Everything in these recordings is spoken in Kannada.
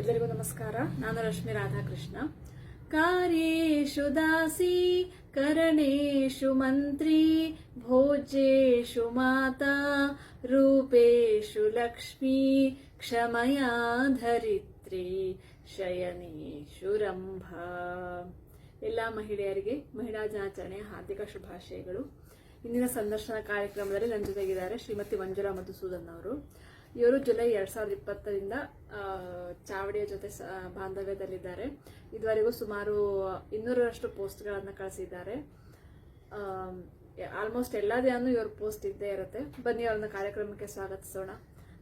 ಎಲ್ಲರಿಗೂ ನಮಸ್ಕಾರ. ನಾನು ರಶ್ಮಿ ರಾಧಾಕೃಷ್ಣ. ಕಾರ್ಯೇಶು ದಾಸಿ, ಕರಣೇಶು ಮಂತ್ರಿ, ಭೋಜೇಶು ಮಾತಾ, ರೂಪೇಶು ಲಕ್ಷ್ಮೀ ಕ್ಷಮಯಾ ಧರಿತ್ರಿ ಶಯನೇಶು ರಂಭಾ. ಎಲ್ಲ ಮಹಿಳೆಯರಿಗೆ ಮಹಿಳಾ ದಿನಾಚರಣೆಯ ಹಾರ್ದಿಕ ಶುಭಾಶಯಗಳು. ಇಂದಿನ ಸಂದರ್ಶನ ಕಾರ್ಯಕ್ರಮದಲ್ಲಿ ನನ್ನ ಜೊತೆಗಿದ್ದಾರೆ ಶ್ರೀಮತಿ ಮಂಜುಳಾ ಮಧುಸೂದನ್ ಅವರು. ಇವರು ಜುಲೈ ಎರಡ್ ಸಾವಿರದ ಇಪ್ಪತ್ತರಿಂದ ಚಾವಡಿಯ ಜೊತೆ ಬಾಂಧವ್ಯದಲ್ಲಿದ್ದಾರೆ. ಇದುವರೆಗೂ ಸುಮಾರು ಇನ್ನೂರರಷ್ಟು ಪೋಸ್ಟ್ಗಳನ್ನು ಕಳಿಸಿದ್ದಾರೆ. ಆಲ್ಮೋಸ್ಟ್ ಎಲ್ಲ ದಿನವೂ ಇವ್ರ ಪೋಸ್ಟ್ ಇದ್ದೇ ಇರುತ್ತೆ. ಬನ್ನಿ ಅವ್ರನ್ನ ಕಾರ್ಯಕ್ರಮಕ್ಕೆ ಸ್ವಾಗತಿಸೋಣ.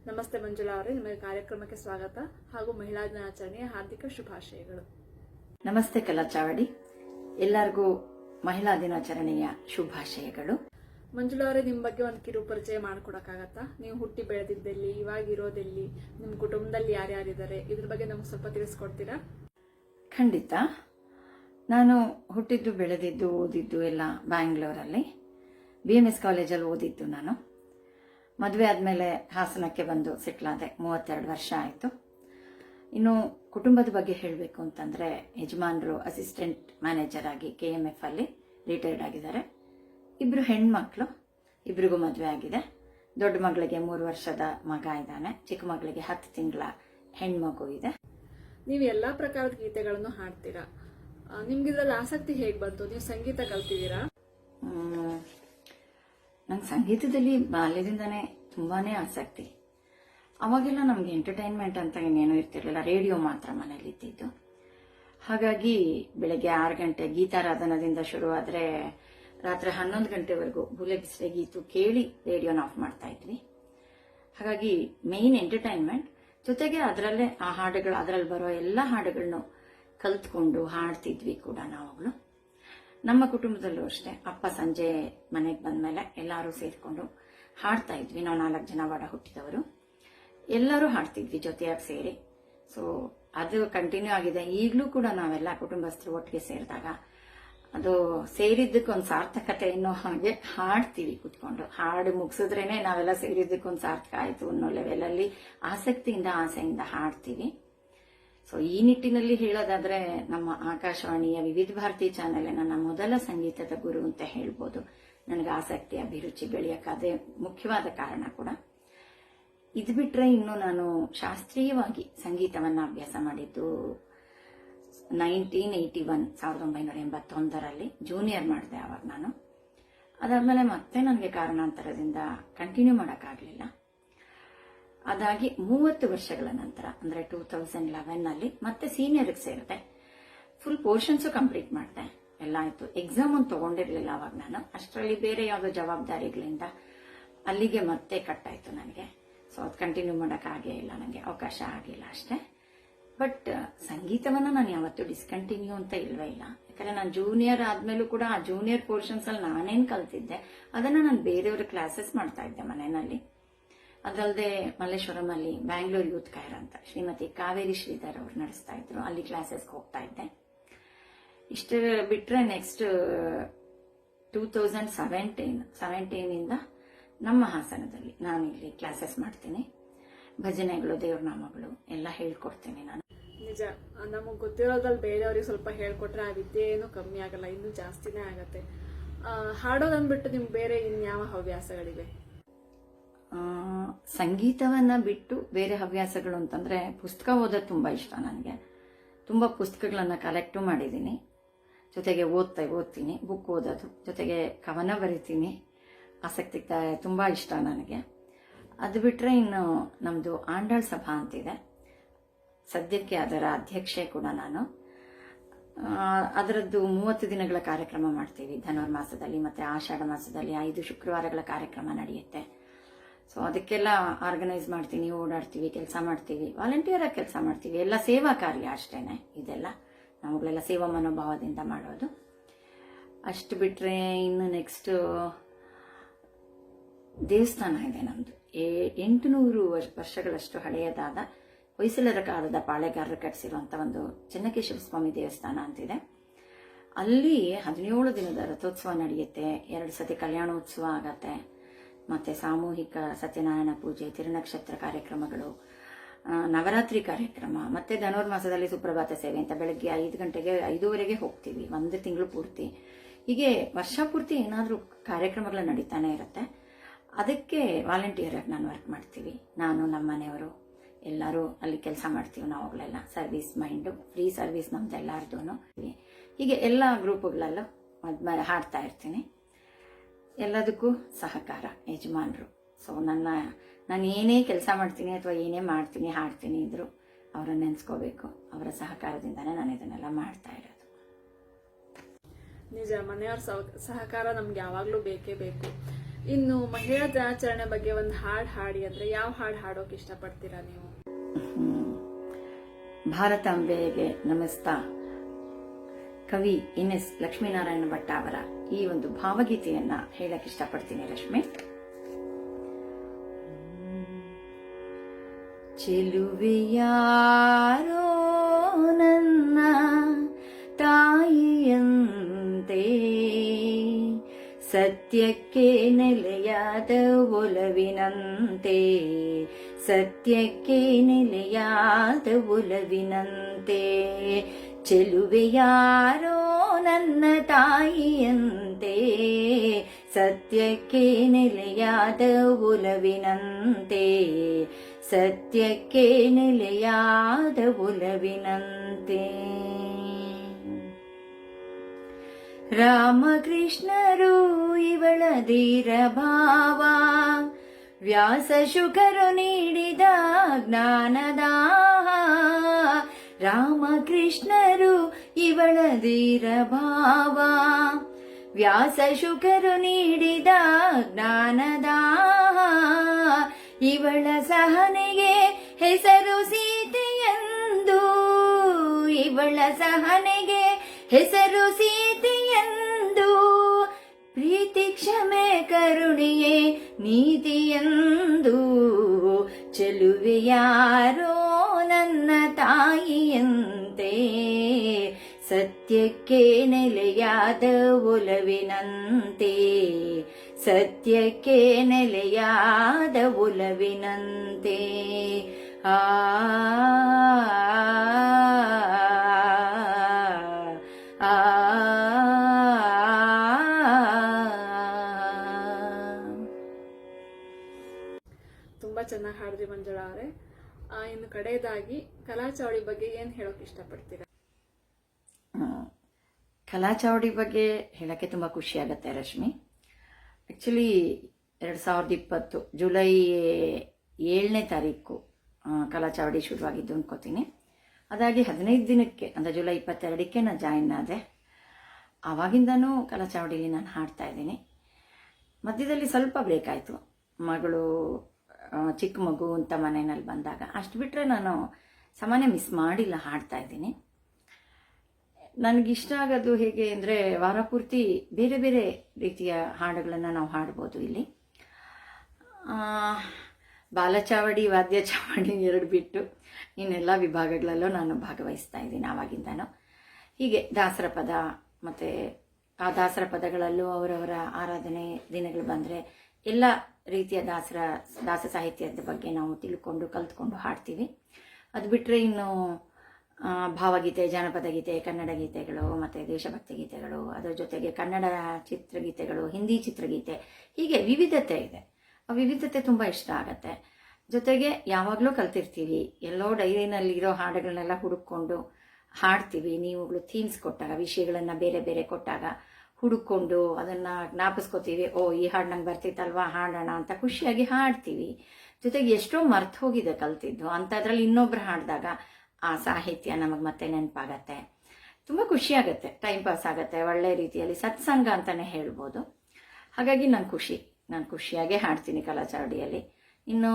ನಮಸ್ತೆ ಮಂಜುಳಾ ಅವರೇ, ನಿಮಗೆ ಕಾರ್ಯಕ್ರಮಕ್ಕೆ ಸ್ವಾಗತ ಹಾಗೂ ಮಹಿಳಾ ದಿನಾಚರಣೆಯ ಹಾರ್ದಿಕ ಶುಭಾಶಯಗಳು. ನಮಸ್ತೆ ಕಲಾ ಚಾವಡಿ. ಎಲ್ಲರಿಗೂ ಮಹಿಳಾ ದಿನಾಚರಣೆಯ ಶುಭಾಶಯಗಳು. ಮಂಜುಳಾ ನಿಮ್ಮ ಬಗ್ಗೆ ಒಂದು ಕಿರು ಪರಿಚಯ ಮಾಡ್ಕೊಡಕ್ಕಾಗತ್ತಾ? ನೀವು ಹುಟ್ಟಿ ಬೆಳೆದಿದ್ದೆಲ್ಲಿ, ಇವಾಗ ಇರೋದೆಲ್ಲಿ ನಿಮ್ಮ ಕುಟುಂಬದಲ್ಲಿ ಯಾರ್ಯಾರಿದ್ದಾರೆ? ಇದ್ರ ಬಗ್ಗೆ ನಮ್ಗೆ ಸ್ವಲ್ಪ ತಿಳಿಸ್ಕೊಡ್ತೀರಾ? ಖಂಡಿತ. ನಾನು ಹುಟ್ಟಿದ್ದು, ಬೆಳೆದಿದ್ದು, ಓದಿದ್ದು ಎಲ್ಲ ಬ್ಯಾಂಗ್ಳೂರಲ್ಲಿ. ಬಿ ಎಂ ಎಸ್ ಕಾಲೇಜಲ್ಲಿ ಓದಿದ್ದು ನಾನು. ಮದುವೆ ಆದಮೇಲೆ ಹಾಸನಕ್ಕೆ ಬಂದು ಸೆಟ್ಲಾದೆ ಮೂವತ್ತೆರಡು ವರ್ಷ ಆಯಿತು. ಇನ್ನು ಕುಟುಂಬದ ಬಗ್ಗೆ ಹೇಳಬೇಕು ಅಂತಂದರೆ, ಯಜಮಾನರು ಅಸಿಸ್ಟೆಂಟ್ ಮ್ಯಾನೇಜರ್ ಆಗಿ ಕೆ ಎಂ ಎಫ್ ಅಲ್ಲಿ ರಿಟೈರ್ಡ್ ಆಗಿದ್ದಾರೆ. ಇಬ್ಬರು ಹೆಣ್ಮಕ್ಳು ಇಬ್ಬರಿಗೂ ಮದುವೆ ಆಗಿದೆ. ದೊಡ್ಡ ಮಗಳಿಗೆ ಮೂರು ವರ್ಷದ ಮಗ ಇದ್ದಾನೆ. ಚಿಕ್ಕ ಮಗಳಿಗೆ ಹತ್ತು ತಿಂಗಳ ಹೆಣ್ಮಗು ಇದೆ. ನೀವು ಎಲ್ಲ ಪ್ರಕಾರದ ಗೀತೆಗಳನ್ನು ಹಾಡ್ತೀರಾ? ನಿಮ್ಗೆ ಇದರಲ್ಲಿ ಆಸಕ್ತಿ ಹೇಗೆ ಬಂತು? ನೀವು ಸಂಗೀತ ಕಲ್ತಿದ್ದೀರಾ? ನಂಗೆ ಸಂಗೀತದಲ್ಲಿ ಬಾಲ್ಯದಿಂದನೇ ತುಂಬಾನೇ ಆಸಕ್ತಿ. ಅವಾಗೆಲ್ಲ ನಮ್ಗೆ ಎಂಟರ್ಟೈನ್ಮೆಂಟ್ ಅಂತ ಇನ್ನೇನು ಇರ್ತಿರ್ಲಿಲ್ಲ. ರೇಡಿಯೋ ಮಾತ್ರ ಮನೇಲಿ ಇದ್ದಿದ್ದು. ಹಾಗಾಗಿ ಬೆಳಗ್ಗೆ ಆರು ಗಂಟೆ ಗೀತಾರಾಧನದಿಂದ ಶುರುವಾದ್ರೆ ರಾತ್ರಿ ಹನ್ನೊಂದು ಗಂಟೆವರೆಗೂ ಬುಲೆ ಬಿಸಿಲೆ ಗೀತು ಕೇಳಿ ರೇಡಿಯೋನ ಆಫ್ ಮಾಡ್ತಾ ಇದ್ವಿ. ಹಾಗಾಗಿ ಮೇನ್ ಎಂಟರ್ಟೈನ್ಮೆಂಟ್ ಜೊತೆಗೆ ಅದರಲ್ಲೇ ಆ ಹಾಡುಗಳು, ಅದರಲ್ಲಿ ಬರೋ ಎಲ್ಲ ಹಾಡುಗಳನ್ನು ಕಲ್ತ್ಕೊಂಡು ಹಾಡ್ತಿದ್ವಿ ಕೂಡ ನಾವುಗಳು ನಮ್ಮ ಕುಟುಂಬದಲ್ಲೂ ಅಷ್ಟೇ, ಅಪ್ಪ ಸಂಜೆ ಮನೆಗೆ ಬಂದ್ಮೇಲೆ ಎಲ್ಲರೂ ಸೇರಿಕೊಂಡು ಹಾಡ್ತಾ ಇದ್ವಿ. ನಾವು ನಾಲ್ಕು ಜನ ಒಡ ಹುಟ್ಟಿದವರು. ಎಲ್ಲರೂ ಹಾಡ್ತಿದ್ವಿ ಜೊತೆಯಾಗಿ ಸೇರಿ. ಸೊ ಅದು ಕಂಟಿನ್ಯೂ ಆಗಿದೆ. ಈಗಲೂ ಕೂಡ ನಾವೆಲ್ಲ ಕುಟುಂಬಸ್ಥರು ಒಟ್ಟಿಗೆ ಸೇರಿದಾಗ ಅದು ಸೇರಿದ್ದಕ್ಕೊಂದು ಸಾರ್ಥಕತೆ ಅನ್ನೋ ಹಾಗೆ ಹಾಡ್ತೀವಿ ಕುತ್ಕೊಂಡು. ಹಾಡು ಮುಗಿಸಿದ್ರೇನೆ ನಾವೆಲ್ಲ ಸೇರಿದ್ದಕ್ಕೊಂದು ಸಾರ್ಥಕ ಆಯಿತು ಅನ್ನೋ ಲೆವೆಲಲ್ಲಿ ಆಸಕ್ತಿಯಿಂದ ಆಸೆಯಿಂದ ಹಾಡ್ತೀವಿ. ಸೊ ಈ ನಿಟ್ಟಿನಲ್ಲಿ ಹೇಳೋದಾದ್ರೆ ನಮ್ಮ ಆಕಾಶವಾಣಿಯ ವಿವಿಧ ಭಾರತಿ ಚಾನೆಲ್ ನನ್ನ ಮೊದಲ ಸಂಗೀತದ ಗುರು ಅಂತ ಹೇಳ್ಬೋದು. ನನಗೆ ಆಸಕ್ತಿ, ಅಭಿರುಚಿ ಬೆಳೆಯಕ್ಕೆ ಅದೇ ಮುಖ್ಯವಾದ ಕಾರಣ ಕೂಡ. ಇದು ಬಿಟ್ಟರೆ ಇನ್ನು ನಾನು ಶಾಸ್ತ್ರೀಯವಾಗಿ ಸಂಗೀತವನ್ನು ಅಭ್ಯಾಸ ಮಾಡಿದ್ದು ನೈನ್ಟೀನ್ ಏಯ್ಟಿ ಒನ್, ಸಾವಿರದ ಒಂಬೈನೂರ ಎಂಬತ್ತೊಂದರಲ್ಲಿ ಜೂನಿಯರ್ ಮಾಡಿದೆ ಅವಾಗ ನಾನು. ಅದಾದಮೇಲೆ ಮತ್ತೆ ನನಗೆ ಕಾರಣಾಂತರದಿಂದ ಕಂಟಿನ್ಯೂ ಮಾಡೋಕ್ಕಾಗಲಿಲ್ಲ. ಅದಾಗಿ ಮೂವತ್ತು ವರ್ಷಗಳ ನಂತರ, ಅಂದರೆ ಟೂ ತೌಸಂಡ್ ಲೆವೆನ್ನಲ್ಲಿ ಮತ್ತೆ ಸೀನಿಯರ್ಗೆ ಸೇರಿದೆ. ಫುಲ್ ಪೋರ್ಷನ್ಸು ಕಂಪ್ಲೀಟ್ ಮಾಡಿದೆ. ಎಲ್ಲ ಆಯಿತು. ಎಕ್ಸಾಮ್ ಒಂದು ತೊಗೊಂಡಿರಲಿಲ್ಲ ಅವಾಗ ನಾನು. ಅಷ್ಟರಲ್ಲಿ ಬೇರೆ ಯಾವುದೋ ಜವಾಬ್ದಾರಿಗಳಿಂದ ಅಲ್ಲಿಗೆ ಮತ್ತೆ ಕಟ್ಟಾಯಿತು ನನಗೆ. ಸೊ ಅದು ಕಂಟಿನ್ಯೂ ಮಾಡೋಕ್ಕಾಗೇ ಇಲ್ಲ. ನನಗೆ ಅವಕಾಶ ಆಗಿಲ್ಲ ಅಷ್ಟೇ. ಬಟ್ ಸಂಗೀತವನ್ನ ನಾನು ಯಾವತ್ತೂ ಡಿಸ್ಕಂಟಿನ್ಯೂ ಅಂತ ಇಲ್ವೇ ಇಲ್ಲ. ಯಾಕಂದ್ರೆ ನಾನು ಜೂನಿಯರ್ ಆದ್ಮೇಲೂ ಕೂಡ ಆ ಜೂನಿಯರ್ ಪೋರ್ಷನ್ಸ್ ಅಲ್ಲಿ ನಾನೇನ್ ಕಲ್ತಿದ್ದೆ, ಅದನ್ನ ನಾನು ಬೇರೆಯವ್ರ ಕ್ಲಾಸಸ್ ಮಾಡ್ತಾ ಇದ್ದೆ ಮನೆಯಲ್ಲಿ. ಅದಲ್ಲದೆ ಮಲ್ಲೇಶ್ವರಂ ಅಲ್ಲಿ ಬ್ಯಾಂಗ್ಳೂರ್ ಯೂತ್ ಕೈರ್ ಅಂತ ಶ್ರೀಮತಿ ಕಾವೇರಿ ಶ್ರೀಧರ್ ಅವರು ನಡೆಸ್ತಾ ಇದ್ರು. ಅಲ್ಲಿ ಕ್ಲಾಸಸ್ಗೆ ಹೋಗ್ತಾ ಇದ್ದೆ. ಇಷ್ಟ ಬಿಟ್ರೆ ನೆಕ್ಸ್ಟ್ ಟೂ ತೌಸಂಡ್ ಸೆವೆಂಟೀನ್ ಸೆವೆಂಟೀನಿಂದ ನಮ್ಮ ಹಾಸನದಲ್ಲಿ ನಾನು ಇಲ್ಲಿ ಕ್ಲಾಸಸ್ ಮಾಡ್ತೀನಿ. ಭಜನೆಗಳು, ದೇವ್ರ ನಾಮಗಳು ಎಲ್ಲ ಹೇಳ್ಕೊಡ್ತೀನಿ ನಾನು. ನಿಜ. ನಮಗೆ ಗೊತ್ತಿರೋದ್ರಲ್ಲಿ ಬೇರೆಯವ್ರಿಗೆ ಸ್ವಲ್ಪ ಹೇಳ್ಕೊಟ್ರೆ ಆ ವಿದ್ಯೆ ಏನು ಕಮ್ಮಿ ಆಗಲ್ಲ, ಇನ್ನೂ ಜಾಸ್ತಿನೇ ಆಗತ್ತೆ. ಹಾಡೋದನ್ಬಿಟ್ಟು ನಿಮ್ಗೆ ಬೇರೆ ಇನ್ಯಾವ ಹವ್ಯಾಸಗಳಿವೆ? ಸಂಗೀತವನ್ನ ಬಿಟ್ಟು ಬೇರೆ ಹವ್ಯಾಸಗಳು ಅಂತಂದ್ರೆ ಪುಸ್ತಕ ಓದೋದು ತುಂಬಾ ಇಷ್ಟ ನನಗೆ. ತುಂಬಾ ಪುಸ್ತಕಗಳನ್ನ ಕಲೆಕ್ಟು ಮಾಡಿದ್ದೀನಿ ಜೊತೆಗೆ ಓದ್ತಾ, ಓದ್ತೀನಿ ಬುಕ್ ಓದೋದು. ಜೊತೆಗೆ ಕವನ ಬರಿತೀನಿ. ಆಸಕ್ತಿ ತುಂಬಾ ಇಷ್ಟ ನನಗೆ. ಅದು ಬಿಟ್ರೆ ಇನ್ನು ನಮ್ದು ಆಂಡಾಳ್ ಸಭಾ ಅಂತಿದೆ. ಸದ್ಯಕ್ಕೆ ಅದರ ಅಧ್ಯಕ್ಷೆ ಕೂಡ ನಾನು. ಅದರದ್ದು ಮೂವತ್ತು ದಿನಗಳ ಕಾರ್ಯಕ್ರಮ ಮಾಡ್ತೀವಿ. ಧನುರ್ಮಾಸದಲ್ಲಿ ಮತ್ತೆ ಆಷಾಢ ಮಾಸದಲ್ಲಿ ಐದು ಶುಕ್ರವಾರಗಳ ಕಾರ್ಯಕ್ರಮ ನಡೆಯುತ್ತೆ. ಸೊ ಅದಕ್ಕೆಲ್ಲ ಆರ್ಗನೈಸ್ ಮಾಡ್ತೀನಿ ಓಡಾಡ್ತೀವಿ, ಕೆಲಸ ಮಾಡ್ತೀವಿ. ವಾಲಂಟಿಯರ್ ಆಗಿ ಕೆಲಸ ಮಾಡ್ತೀವಿ. ಎಲ್ಲ ಸೇವಾ ಕಾರ್ಯ ಅಷ್ಟೇನೆ ಇದೆಲ್ಲ. ನಾವುಗಳೆಲ್ಲ ಸೇವಾ ಮನೋಭಾವದಿಂದ ಮಾಡೋದು. ಅಷ್ಟು ಬಿಟ್ರೆ ಇನ್ನು ನೆಕ್ಸ್ಟ್ ದೇವಸ್ಥಾನ ಇದೆ ಎಂಟು ಎಂಟುನೂರು ವರ್ಷ- ವರ್ಷಗಳಷ್ಟು ಹಳೆಯದಾದ ಹೊಯ್ಸಳರ ಕಾಲದ ಪಾಳೆಗಾರರು ಕಟ್ಟಿಸಿರುವಂಥ ಒಂದು ಚೆನ್ನಕೇಶವ ಸ್ವಾಮಿ ದೇವಸ್ಥಾನ ಅಂತಿದೆ. ಅಲ್ಲಿ ಹದಿನೇಳು ದಿನದ ರಥೋತ್ಸವ ನಡೆಯುತ್ತೆ. ಎರಡು ಸತಿ ಕಲ್ಯಾಣೋತ್ಸವ ಆಗತ್ತೆ. ಮತ್ತೆ ಸಾಮೂಹಿಕ ಸತ್ಯನಾರಾಯಣ ಪೂಜೆ, ತಿರುನಕ್ಷತ್ರ ಕಾರ್ಯಕ್ರಮಗಳು ನವರಾತ್ರಿ ಕಾರ್ಯಕ್ರಮ, ಮತ್ತೆ ಧನುರ್ಮಾಸದಲ್ಲಿ ಸುಪ್ರಭಾತ ಸೇವೆ ಅಂತ ಬೆಳಗ್ಗೆ ಐದು ಗಂಟೆಗೆ, ಐದೂವರೆಗೆ ಹೋಗ್ತೀವಿ. ಒಂದು ತಿಂಗಳು ಪೂರ್ತಿ. ಹೀಗೆ ವರ್ಷ ಪೂರ್ತಿ ಏನಾದರೂ ಕಾರ್ಯಕ್ರಮಗಳು ನಡೀತಾನೆ ಇರುತ್ತೆ. ಅದಕ್ಕೆ ವಾಲಂಟಿಯರಾಗಿ ನಾನು ವರ್ಕ್ ಮಾಡ್ತೀವಿ. ನಾನು ನಮ್ಮ ಮನೆಯವರು ಎಲ್ಲರೂ ಅಲ್ಲಿ ಕೆಲಸ ಮಾಡ್ತೀವಿ ನಾವುಗಳೆಲ್ಲ ಸರ್ವಿಸ್ ಮೈಂಡು ಫ್ರೀ ಸರ್ವಿಸ್ ನಮ್ದು ಎಲ್ಲರದೂ ಹೀಗೆ ಎಲ್ಲ ಗ್ರೂಪ್ಗಳಲ್ಲೂ ಅದ್ ಹಾಡ್ತಾ ಇರ್ತೀನಿ. ಎಲ್ಲದಕ್ಕೂ ಸಹಕಾರ, ಯಜಮಾನರು. ಸೊ ನನ್ನ, ನಾನು ಏನೇ ಕೆಲಸ ಮಾಡ್ತೀನಿ ಅಥವಾ ಏನೇ ಮಾಡ್ತೀನಿ, ಹಾಡ್ತೀನಿ ಇದ್ರು ಅವರ ನೆನೆಸ್ಕೋಬೇಕು. ಅವರ ಸಹಕಾರದಿಂದನೇ ನಾನು ಇದನ್ನೆಲ್ಲ ಮಾಡ್ತಾ ಇರೋದು. ನಿಜ, ಮನೆಯವ್ರ ಸಹ- ಸಹಕಾರ ನಮ್ಗೆ ಯಾವಾಗ್ಲೂ ಬೇಕೇ ಬೇಕು. ಇನ್ನು ಮಹಿಳಾ ದಿನಾಚರಣೆ ಬಗ್ಗೆ ಒಂದು ಹಾಡ್ ಹಾಡಿ ಅಂದ್ರೆ ಯಾವ ಹಾಡ್ ಹಾಡೋಕೆ ಇಷ್ಟಪಡ್ತೀರಾ ನೀವು. ಭಾರತಾಂಬೆಗೆ ನಮಸ್ತಾ ಕವಿ ಇನ್ ಎಸ್ ಲಕ್ಷ್ಮೀನಾರಾಯಣ ಭಟ್ಟ ಅವರ ಈ ಒಂದು ಭಾವಗೀತೆಯನ್ನ ಹೇಳಕ್ ಇಷ್ಟಪಡ್ತೀನಿ ರಶ್ಮಿ. ಚೆಲುವೆಯಾರೋ ಸತ್ಯಕ್ಕೆ ನೆಲೆಯಾದ ಒಲವಿನಂತೆ ಸತ್ಯಕ್ಕೆ ನೆಲೆಯಾದ ಒಲವಿನಂತೆ ಚೆಲುವೆಯಾರೋ ನನ್ನ ತಾಯಿಯಂತೆ ಸತ್ಯಕ್ಕೆ ನೆಲೆಯಾದ ಒಲವಿನಂತೆ ಸತ್ಯಕ್ಕೆ ನೆಲೆಯಾದ ಒಲವಿನಂತೆ ರಾಮಕೃಷ್ಣರು ಇವಳ ಧೀರ ಭಾವ. ವ್ಯಾಸ ಶುಕರು ನೀಡಿದ ಜ್ಞಾನದ ರಾಮಕೃಷ್ಣರು ಇವಳ ಧೀರ ಭಾವ. ವ್ಯಾಸ ಶುಕರು ನೀಡಿದ ಜ್ಞಾನದ ಇವಳ ಸಹನೆಗೆ ಹೆಸರು ಸೀತೆಯಂದು ಇವಳ ಸಹನೆಗೆ ಹೆಸರು ಸೀತೆಯಂದು ಪ್ರೀತಿ ಕ್ಷಮೆ ಕರುಣೆಯೇ ನೀತಿಯಂದು ಚೆಲುವೆಯಾರೋ ನನ್ನ ತಾಯಿಯಂತೆ, ಸತ್ಯಕ್ಕೆ ನೆಲೆಯಾದ ಒಲವಿನಂತೆ. ಸತ್ಯಕ್ಕೆ ನೆಲೆಯಾದ ಒಲವಿನಂತೆ. ಆ ಕಡೆಯದಾಗಿ ಕಲಾಚಾವಳಿ ಬಗ್ಗೆ ಏನು ಹೇಳೋಕೆ ಇಷ್ಟಪಡ್ತೀರಾ? ಕಲಾ ಕಲಾಚಾವಡಿ ಬಗ್ಗೆ ಹೇಳಕ್ಕೆ ತುಂಬ ಖುಷಿ ಆಗುತ್ತೆ ರಶ್ಮಿ. ಆ್ಯಕ್ಚುಲಿ ಎರಡು ಸಾವಿರದ ಇಪ್ಪತ್ತು ಜುಲೈ ಏಳನೇ ತಾರೀಕು ಕಲಾ ಕಲಾಚಾವಡಿ ಶುರುವಾಗಿದ್ದು ಅಂದ್ಕೋತೀನಿ ಅದಾಗಿ ಹದಿನೈದು ದಿನಕ್ಕೆ, ಅಂದರೆ ಜುಲೈ ಇಪ್ಪತ್ತೆರಡಕ್ಕೆ ನಾನು ಜಾಯಿನ್ ಆದೆ. ಆವಾಗಿಂದನೂ ಕಲಾಚಾವಡಿಲಿ ನಾನು ಹಾಡ್ತಾ ಇದ್ದೀನಿ. ಮಧ್ಯದಲ್ಲಿ ಸ್ವಲ್ಪ ಬ್ರೇಕ್ ಆಯಿತು. ಮಗಳು ಚಿಕ್ಕ ಮಗು ಅಂತ ಮನೆಯಲ್ಲಿ ಬಂದಾಗ ಅಷ್ಟು ಬಿಟ್ಟರೆ ನಾನು ಸಾಮಾನ್ಯ ಮಿಸ್ ಮಾಡಿಲ್ಲ, ಹಾಡ್ತಾ ಇದ್ದೀನಿ. ನನಗಿಷ್ಟ ಆಗೋದು ಹೇಗೆ ಅಂದರೆ ವಾರ ಪೂರ್ತಿ ಬೇರೆ ಬೇರೆ ರೀತಿಯ ಹಾಡುಗಳನ್ನು ನಾವು ಹಾಡ್ಬೋದು ಇಲ್ಲಿ. ಬಾಲಚಾವಡಿ ವಾದ್ಯ ಚಾವಡಿ ಎರಡು ಬಿಟ್ಟು ಇನ್ನೆಲ್ಲ ವಿಭಾಗಗಳಲ್ಲೂ ನಾನು ಭಾಗವಹಿಸ್ತಾ ಇದ್ದೀನಿ ಆವಾಗಿಂದನೂ. ಹೀಗೆ ದಾಸರ ಪದ ಮತ್ತು ಆ ದಾಸರ ಪದಗಳಲ್ಲೂ ಅವರವರ ಆರಾಧನೆ ದಿನಗಳು ಬಂದರೆ ಎಲ್ಲ ರೀತಿಯ ದಾಸರ, ದಾಸ ಸಾಹಿತ್ಯದ ಬಗ್ಗೆ ನಾವು ತಿಳ್ಕೊಂಡು, ಕಲ್ತ್ಕೊಂಡು ಹಾಡ್ತೀವಿ. ಅದು ಬಿಟ್ಟರೆ ಇನ್ನು ಭಾವಗೀತೆ, ಜಾನಪದ ಗೀತೆ, ಕನ್ನಡ ಗೀತೆಗಳು, ಮತ್ತು ದೇಶಭಕ್ತಿ ಗೀತೆಗಳು, ಅದರ ಜೊತೆಗೆ ಕನ್ನಡ ಚಿತ್ರಗೀತೆಗಳು, ಹಿಂದಿ ಚಿತ್ರಗೀತೆ, ಹೀಗೆ ವಿವಿಧತೆ ಇದೆ. ಆ ವಿವಿಧತೆ ತುಂಬ ಇಷ್ಟ ಆಗತ್ತೆ. ಜೊತೆಗೆ ಯಾವಾಗಲೂ ಕಲ್ತಿರ್ತೀವಿ. ಎಲ್ಲೋ ಡೈರಿನಲ್ಲಿರೋ ಹಾಡುಗಳನ್ನೆಲ್ಲ ಹುಡುಕೊಂಡು ಹಾಡ್ತೀವಿ. ನೀವುಗಳು ಥೀಮ್ಸ್ ಕೊಟ್ಟಾಗ, ವಿಷಯಗಳನ್ನು ಬೇರೆ ಬೇರೆ ಕೊಟ್ಟಾಗ ಹುಡುಕೊಂಡು ಅದನ್ನು ಜ್ಞಾಪಿಸ್ಕೋತೀವಿ ಓ, ಈ ಹಾಡು ನಂಗೆ ಬರ್ತಿತ್ತಲ್ವಾ, ಹಾಡೋಣ ಅಂತ ಖುಷಿಯಾಗಿ ಹಾಡ್ತೀವಿ. ಜೊತೆಗೆ ಎಷ್ಟೋ ಮರ್ತು ಹೋಗಿದೆ ಕಲ್ತಿದ್ದು. ಅಂಥದ್ರಲ್ಲಿ ಇನ್ನೊಬ್ರು ಹಾಡಿದಾಗ ಆ ಸಾಹಿತ್ಯ ನಮಗೆ ಮತ್ತೆ ನೆನಪಾಗತ್ತೆ. ತುಂಬ ಖುಷಿಯಾಗತ್ತೆ. ಟೈಮ್ ಪಾಸ್ ಆಗುತ್ತೆ, ಒಳ್ಳೆ ರೀತಿಯಲ್ಲಿ ಸತ್ಸಂಗ ಅಂತಲೇ ಹೇಳ್ಬೋದು. ಹಾಗಾಗಿ ನಾನು ಖುಷಿ. ನಾನು ಖುಷಿಯಾಗೇ ಹಾಡ್ತೀನಿ ಕಲಾಚಾವಡಿಯಲ್ಲಿ ಇನ್ನು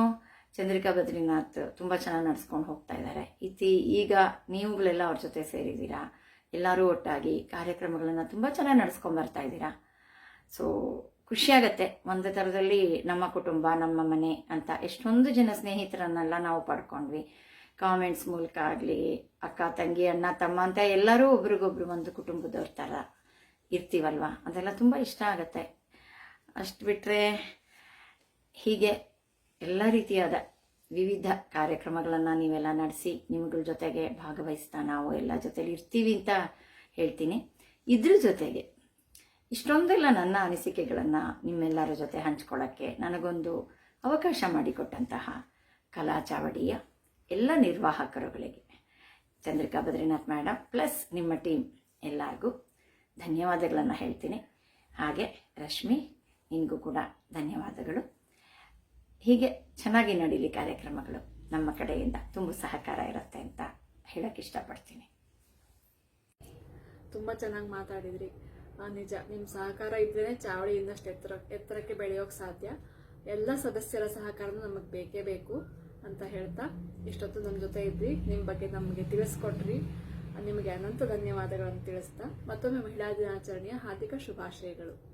ಚಂದ್ರಿಕಾ ಬದ್ರಿನಾಥ್ ತುಂಬ ಚೆನ್ನಾಗಿ ನಡ್ಸ್ಕೊಂಡು ಹೋಗ್ತಾ ಇದ್ದಾರೆ ಇತಿ ಈಗ ನೀವುಗಳೆಲ್ಲ ಅವ್ರ ಜೊತೆ ಸೇರಿದ್ದೀರಾ ಎಲ್ಲರೂ ಒಟ್ಟಾಗಿ ಕಾರ್ಯಕ್ರಮಗಳನ್ನು ತುಂಬ ಚೆನ್ನಾಗಿ ನಡ್ಸ್ಕೊಂಡು ಬರ್ತಾ ಇದ್ದೀರಾ? ಸೊ ಖುಷಿಯಾಗತ್ತೆ ಒಂದು ಥರದಲ್ಲಿ ನಮ್ಮ ಕುಟುಂಬ, ನಮ್ಮ ಮನೆ ಅಂತ ಎಷ್ಟೊಂದು ಜನ ಸ್ನೇಹಿತರನ್ನೆಲ್ಲ ನಾವು ಪಡ್ಕೊಂಡ್ವಿ. ಕಾಮೆಂಟ್ಸ್ ಮೂಲಕ ಆಗಲಿ, ಅಕ್ಕ, ತಂಗಿ, ಅಣ್ಣ, ತಮ್ಮ ಅಂತ ಎಲ್ಲರೂ ಒಬ್ರಿಗೊಬ್ರು ಒಂದು ಕುಟುಂಬದವ್ರ ಥರ ಇರ್ತೀವಲ್ವ? ಅದೆಲ್ಲ ತುಂಬ ಇಷ್ಟ ಆಗತ್ತೆ. ಅಷ್ಟು ಬಿಟ್ಟರೆ ಹೀಗೆ ಎಲ್ಲ ರೀತಿಯಾದ ವಿವಿಧ ಕಾರ್ಯಕ್ರಮಗಳನ್ನು ನೀವೆಲ್ಲ ನಡೆಸಿ ನಿಮ್ಗಳ ಜೊತೆಗೆ ಭಾಗವಹಿಸ್ತಾ ನಾವು ಎಲ್ಲ ಜೊತೆಲಿ ಇರ್ತೀವಿ ಅಂತ ಹೇಳ್ತೀನಿ. ಇದ್ರ ಜೊತೆಗೆ ಇಷ್ಟೊಂದೆಲ್ಲ ನನ್ನ ಅನಿಸಿಕೆಗಳನ್ನು ನಿಮ್ಮೆಲ್ಲರ ಜೊತೆ ಹಂಚ್ಕೊಳ್ಳೋಕ್ಕೆ ನನಗೊಂದು ಅವಕಾಶ ಮಾಡಿಕೊಟ್ಟಂತಹ ಕಲಾ ಚಾವಡಿಯ ಎಲ್ಲ ನಿರ್ವಾಹಕರುಗಳಿಗೆ, ಚಂದ್ರಿಕಾ ಬದ್ರಿನಾಥ್ ಮೇಡಮ್ ಪ್ಲಸ್ ನಿಮ್ಮ ಟೀಮ್ ಎಲ್ಲರಿಗೂ ಧನ್ಯವಾದಗಳನ್ನು ಹೇಳ್ತೀನಿ. ಹಾಗೆ ರಶ್ಮಿ, ನಿನಗೂ ಕೂಡ ಧನ್ಯವಾದಗಳು. ಹೀಗೆ ಚೆನ್ನಾಗಿ ನಡೀಲಿ ಕಾರ್ಯಕ್ರಮಗಳು ನಮ್ಮ ಕಡೆಯಿಂದ. ತುಂಬ ಸಹಕಾರ ಇರುತ್ತೆ ಅಂತ ಹೇಳಕ್ಕೆ ಇಷ್ಟಪಡ್ತೀನಿ. ತುಂಬ ಚೆನ್ನಾಗಿ ಮಾತಾಡಿದ್ರಿ. ನಿಜ. ನಿಮ್ಮ ಸಹಕಾರ ಇದ್ರೇ ಚಾವಳಿ ಇನ್ನಷ್ಟು ಎತ್ತರ, ಎತ್ತರಕ್ಕೆ ಬೆಳೆಯೋಕೆ ಸಾಧ್ಯ. ಎಲ್ಲ ಸದಸ್ಯರ ಸಹಕಾರನೂ ನಮಗೆ ಬೇಕೇ ಬೇಕು ಅಂತ ಹೇಳ್ತಾ ಇಷ್ಟೊತ್ತು ನಮ್ಮ ಜೊತೆ ಇದ್ರಿ. ನಿಮ್ಮ ಬಗ್ಗೆ ನಮಗೆ ತಿಳಿಸ್ಕೊಟ್ರಿ. ನಿಮಗೆ ಅನಂತ ಧನ್ಯವಾದಗಳನ್ನು ತಿಳಿಸ್ತಾ ಮತ್ತೊಮ್ಮೆ ಮಹಿಳಾ ದಿನಾಚರಣೆಯ ಹಾರ್ದಿಕ ಶುಭಾಶಯಗಳು.